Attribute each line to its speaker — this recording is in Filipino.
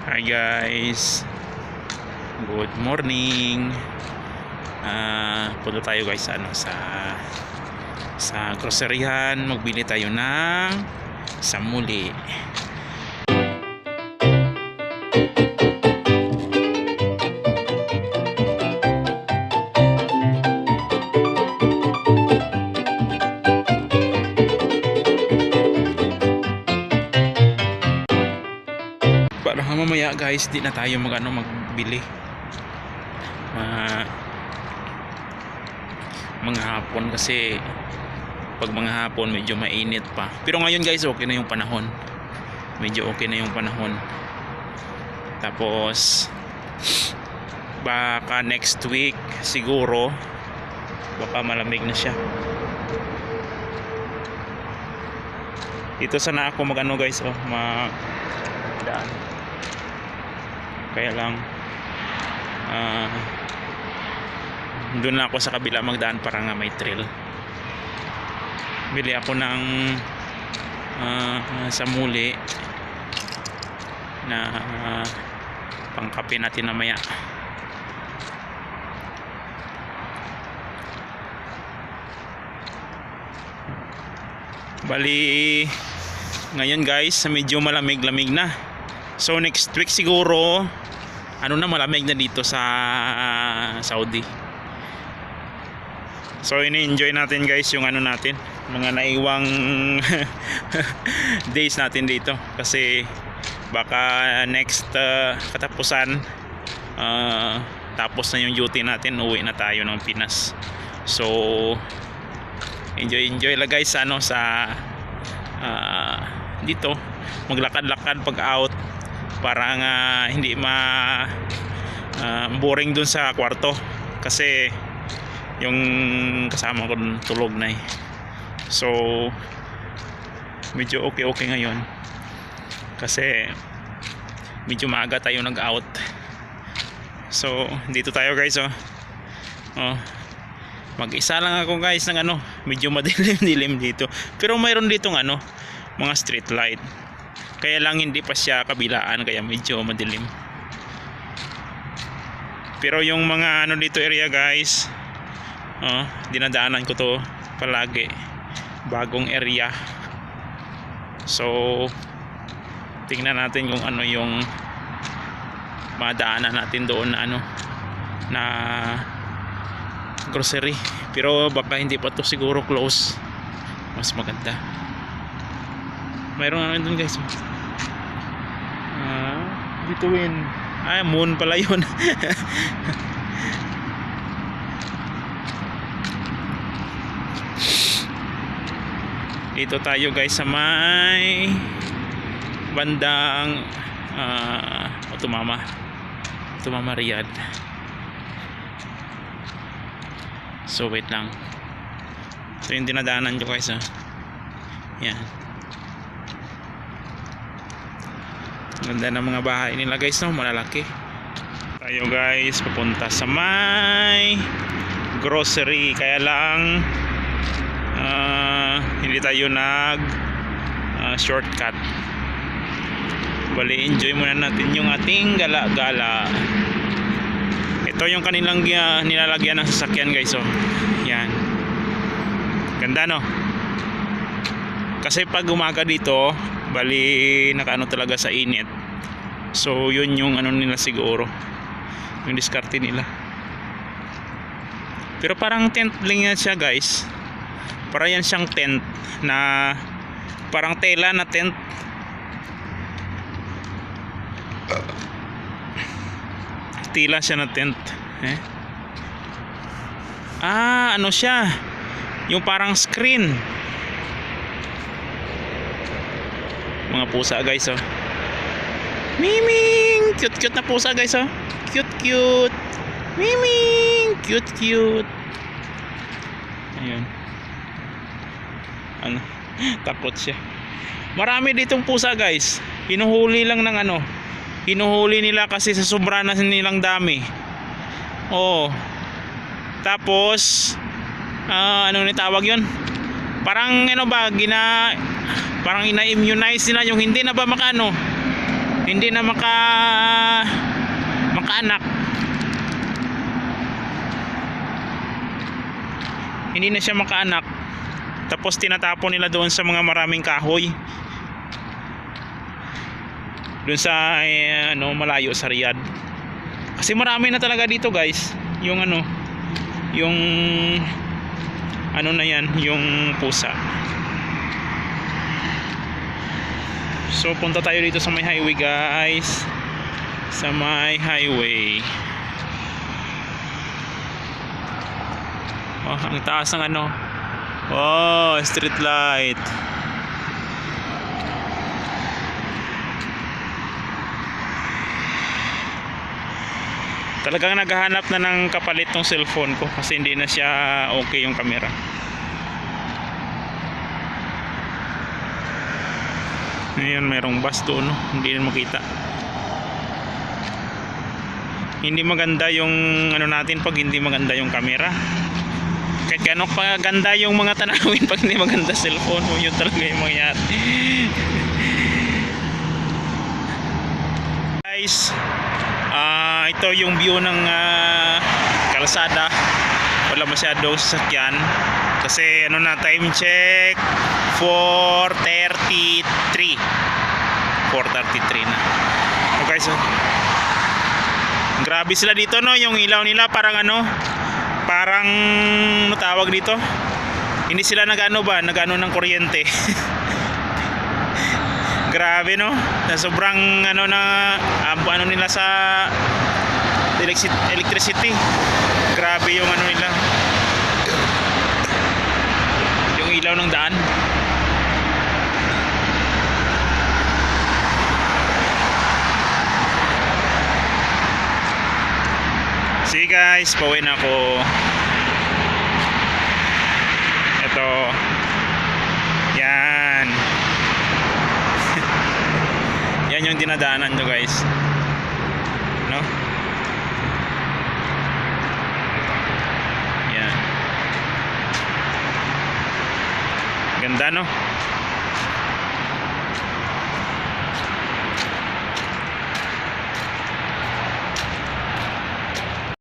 Speaker 1: Hi guys. Good morning. Ah, punta tayo guys ano sa sa groceryhan, magbili tayo ng samuli. Para mamaya guys, di na tayo mag ano magbili. Ma mga hapon kasi pag mga hapon medyo mainit pa. Pero ngayon guys, okay na yung panahon. Medyo okay na yung panahon. Tapos baka next week siguro baka malamig na siya. Dito sana ako magano guys, oh, ma daan. Kaya lang ah doon na ako sa kabila magdaan para nga may trail bili ako ng ah, samuli na ah, pangkape natin namaya bali ngayon guys medyo malamig-lamig na so next week siguro ano na malamig na dito sa ah, Saudi. So ini-enjoy natin guys yung ano natin, mga naiwang days natin dito. Kasi baka next uh, katapusan uh, tapos na yung duty natin, uwi na tayo ng Pinas. So enjoy enjoy lang guys ano sa uh, dito. Maglakad-lakad pag out para nga hindi ma uh, boring dun sa kwarto. Kasi yung kasama ko tulog na eh. So medyo okay okay ngayon. Kasi medyo maaga tayo nag out so dito tayo guys oh, oh. Mag isa lang ako guys ng ano medyo madilim dilim dito. Pero mayroon ditong ano mga street light kaya lang hindi pa siya kabilaan kaya medyo madilim. Pero yung mga ano dito area guys oh, dinadaanan ko to palagi. Bagong area. So tingnan natin kung ano yung madaanan natin doon na ano na grocery. Pero baka hindi pa to siguro close. Mas maganda. Mayroon ano dun guys bituin. Ah moon pala yun. Dito tayo guys sa may bandang uh, Otumama Otumama Riyadh. So wait lang. Ito yung dinadaanan nyo guys ah. yan ganda ng mga bahay nila guys no? Malalaki. Tayo guys papunta sa may grocery. Kaya lang ah, hindi tayo nag ah, shortcut. Bali enjoy muna natin yung ating gala-gala. Ito yung kanilang uh, nilalagyan ng sasakyan guys oh. Yan. Ganda no? Kasi pag umaga dito bali nakaano talaga sa init. So yun yung ano nila siguro. Yung diskarte nila. Pero parang tent lang yan siya guys. Para yan siyang tent na parang tela na tent. Tila siya na tent. Eh? ah ano siya? Yung parang screen mga pusa guys oh. Miming! Cute cute na pusa guys oh. Cute cute. Miming! Cute cute. Ayun. Ano? Takot siya. Marami ditong pusa guys. Hinuhuli lang ng ano. Hinuhuli nila kasi sa sobra na nilang dami. Oh tapos ah, ano ni tawag yun? Parang ano ba gina parang ina-immunize nila yung hindi na ba makano hindi na maka makaanak. Hindi na siya makaanak. Tapos tinatapon nila doon sa mga maraming kahoy. Doon sa eh, ano malayo sa Riyadh. Kasi marami na talaga dito guys. Yung ano yung ano na yan yung pusa so punta tayo dito sa may highway guys. Sa may highway. Oh ang taas ng ano. Oh street light. Talagang naghahanap na ng kapalit ng cellphone ko kasi hindi na siya okay yung camera ngayon mayroong bus doon no? hindi na makita hindi maganda yung ano natin pag hindi maganda yung camera kahit gano'n pa ganda yung mga tanawin pag hindi maganda cellphone mo yun talaga yung mangyayari guys Ah, ito yung view ng ah, kalsada. Wala masyadong sasakyan. Kasi ano na time check 4:33. 4:33 na. Okay, so Grabe sila dito no, yung ilaw nila parang ano, parang ano tawag dito? Hindi sila nagano ba, nagano ng kuryente. Grabe no. Na sobrang ano na ano nila sa electric- electricity. Grabe yung ano nila. Yung ilaw ng daan. See guys, pauwi na ako. Ito. Yan. Yan yung dinadaanan nyo guys. No? Yan. Ganda no?